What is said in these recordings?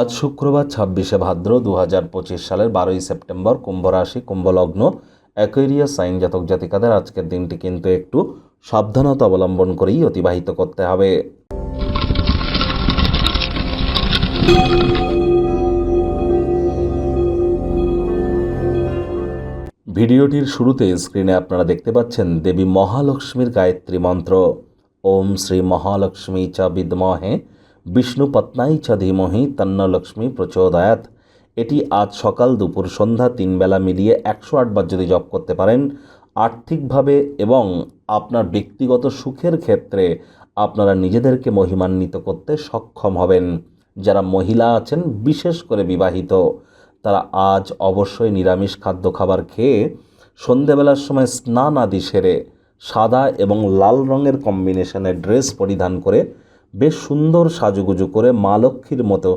আজ শুক্রবার ছাব্বিশে ভাদ্র দু হাজার পঁচিশ সালের বারোই সেপ্টেম্বর কুম্ভ রাশি কুম্ভলগ্ন অ্যাকোয়ারিয়াস সাইন জাতক জাতিকাদের আজকের দিনটি কিন্তু একটু সাবধানতা অবলম্বন করেই অতিবাহিত করতে হবে। ভিডিওটির শুরুতে স্ক্রিনে আপনারা দেখতে পাচ্ছেন দেবী মহালক্ষ্মীর গায়ত্রী মন্ত্র। ওম শ্রী মহালক্ষ্মী চ বিদ্মহে বিষ্ণুপত্নাই চ ধীমহি তন্ন লক্ষ্মী প্রচোদয়াত। এটি আজ সকাল দুপুর সন্ধ্যা তিন বেলা মিলিয়ে একশো আটবার যদি জপ করতে পারেন, আর্থিকভাবে এবং আপনার ব্যক্তিগত সুখের ক্ষেত্রে আপনারা নিজেদেরকে মহিমান্বিত করতে সক্ষম হবেন। যারা মহিলা আছেন, বিশেষ করে বিবাহিত, তারা আজ অবশ্যই নিরামিষ খাদ্য খাবার খেয়ে সন্ধেবেলার সময় স্নান আদি সেরে সাদা এবং লাল রঙের কম্বিনেশনের ড্রেস পরিধান করে বেশ সুন্দর সাজুগুজু করে মা লক্ষ্মীর মতো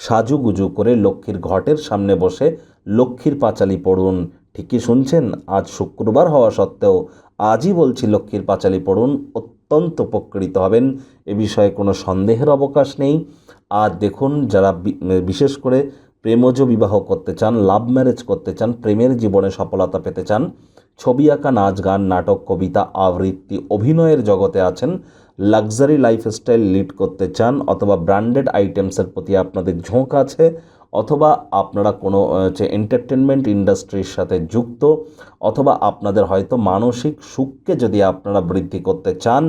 সাজুগুজু করে লক্ষ্মীর ঘটের সামনে বসে লক্ষ্মীর পাঁচালি পড়ুন। ঠিকই শুনছেন? আজ শুক্রবার হওয়া সত্ত্বেও আজই বলছি লক্ষ্মীর পাঁচালি পড়ুন, অত্যন্ত উপকৃত হবেন। এ বিষয়ে কোনো সন্দেহের অবকাশ নেই। আর দেখুন, যারা বিশেষ করে প্রেমজ বিবাহ করতে চান, লাভ ম্যারেজ করতে চান, প্রেমের জীবনে সফলতা পেতে চান ছবি আঁকা, নাচ গান, নাটক, কবিতা, আবৃত্তি, অভিনয়ের জগতে আছেন। লাক্সারি লাইফস্টাইল লিড করতে চান অথবা ব্র্যান্ডেড আইটেমসের প্রতি আপনাদের ঝোঁক আছে অথবা আপনারা কোনো হচ্ছে এন্টারটেনমেন্ট ইন্ডাস্ট্রির সাথে যুক্ত অথবা আপনাদের হয়তো মানসিক সুখকে যদি আপনারা বৃদ্ধি করতে চান,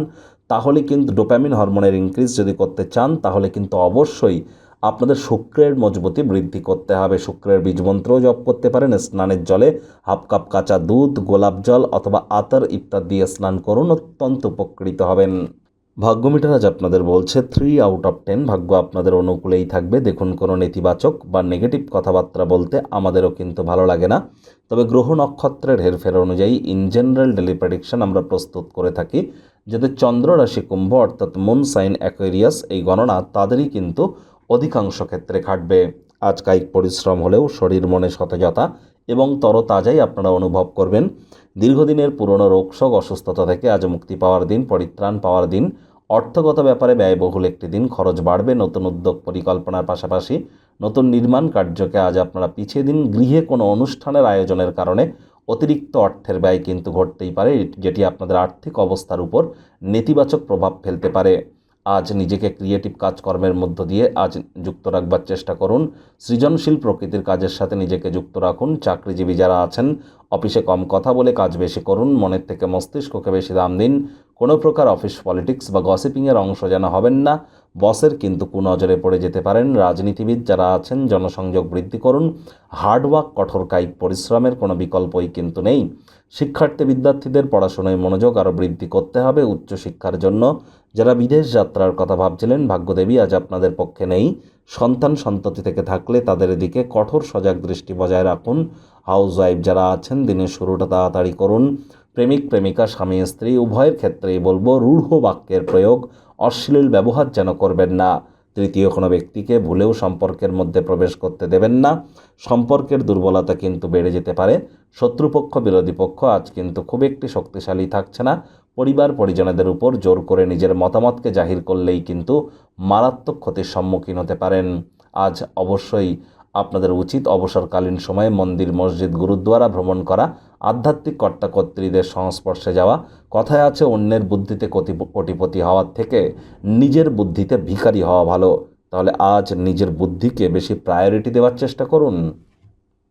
তাহলে কিন্তু ডোপামিন হরমোনের ইনক্রিজ যদি করতে চান, তাহলে কিন্তু অবশ্যই আপনাদের শুক্রের মজবুতি বৃদ্ধি করতে হবে। শুক্রের বীজমন্ত্রও জপ করতে পারেন, স্নানের জলে হাফ কাপ কাঁচা দুধ, গোলাপ জল অথবা আতর ইত্যাদি দিয়ে স্নান করুন, অত্যন্ত উপকৃত হবেন। ভাগ্যমিটার আজ আপনাদের বলছে থ্রি আউট অফ টেন ভাগ্য আপনাদের অনুকূলেই থাকবে। দেখুন কোনো নেতিবাচক বা নেগেটিভ কথাবার্তা বলতে আমাদেরও কিন্তু ভালো লাগে না। তবে গ্রহ নক্ষত্রের হেরফের অনুযায়ী ইন জেনারেল ডেলি প্রেডিকশন আমরা প্রস্তুত করে থাকি যাতে চন্দ্র রাশি কুম্ভ অর্থাৎ মুন সাইন অ্যাকোয়ারিয়াস এই গণনা তাদেরই কিন্তু অধিকাংশ ক্ষেত্রে খাটবে আজ কায়িক পরিশ্রম হলেও শরীর মনে সতেজতা এবং তরতাজাই আপনারা অনুভব করবেন। দীর্ঘদিনের পুরনো রোগশোক অসুস্থতা থেকে আজ মুক্তি পাওয়ার দিন, পরিত্রাণ পাওয়ার দিন। অর্থগত ব্যাপারে ব্যয়বহুল একটি দিন, খরচ বাড়বে, নতুন উদ্যোগ পরিকল্পনার পাশাপাশি নতুন নির্মাণ কার্যকে আজ আপনারা পিছিয়ে দিন। গৃহে কোনো অনুষ্ঠানের আয়োজনের কারণে অতিরিক্ত অর্থের ব্যয় কিন্তু ঘটতেই পারে, যেটি আপনাদের আর্থিক অবস্থার উপর নেতিবাচক প্রভাব ফেলতে পারে। আজ নিজেকে ক্রিয়েটিভ কাজকর্মের মধ্য দিয়ে আজ যুক্ত রাখবার চেষ্টা করুন। সৃজনশীল প্রকৃতির কাজের সাথে নিজেকে যুক্ত রাখুন। চাকরিজীবী যারা আছেন, অফিসে কম কথা বলে কাজ বেশি করুন। মনের থেকে মস্তিষ্ককে বেশি দাম দিন। কোনো প্রকার অফিস পলিটিক্স বা গসিপিংয়ের অংশ যেন হবেন না। বসের কিন্তু কুনজরে পড়ে যেতে পারেন। রাজনীতিবিদ যারা আছেন, জনসংযোগ বৃদ্ধি করুন। হার্ডওয়ার্ক কঠোর কায়িক পরিশ্রমের কোনো বিকল্পই কিন্তু নেই। শিক্ষার্থী বিদ্যার্থীদের পড়াশোনায় মনোযোগ আরও বৃদ্ধি করতে হবে উচ্চশিক্ষার জন্য। যারা বিদেশ যাত্রার কথা ভাবছিলেন, ভাগ্যদেবী আজ আপনাদের পক্ষে নেই। সন্তান সন্ততি থেকে থাকলে তাদের দিকে কঠোর সজাগ দৃষ্টি বজায় রাখুন। হাউস ওয়াইফ যারা আছেন, দিনের শুরুটা তাড়াতাড়ি করুন। প্রেমিক, প্রেমিকা, স্বামী, স্ত্রী, উভয়ের ক্ষেত্রেই বলব রূঢ় বাক্যের প্রয়োগ অশ্লীল ব্যবহার যেন করবেন না। তৃতীয় কোনো ব্যক্তিকে ভুলেও সম্পর্কের মধ্যে প্রবেশ করতে দেবেন না। সম্পর্কের দুর্বলতা কিন্তু বেড়ে যেতে পারে। শত্রুপক্ষ, বিরোধী পক্ষ আজ কিন্তু খুব একটি শক্তিশালী থাকছে না। পরিবার, পরিজনদের উপর জোর করে নিজের মতামতকে জাহির করলেই কিন্তু মারাত্মক ক্ষতির সম্মুখীন হতে পারেন। আজ অবশ্যই আপনাদের উচিত অবসরকালীন সময়ে মন্দির, মসজিদ, গুরুদ্বারা ভ্রমণ করা। আধ্যাত্মিক কর্তাকর্ত্রীদের সংস্পর্শে যাওয়া, কথায় আছে অন্যের বুদ্ধিতে কতি- কোটিপতি হওয়ার থেকে নিজের বুদ্ধিতে ভিখারি হওয়া ভালো। তাহলে আজ নিজের বুদ্ধিকে বেশি প্রায়োরিটি দেওয়ার চেষ্টা করুন।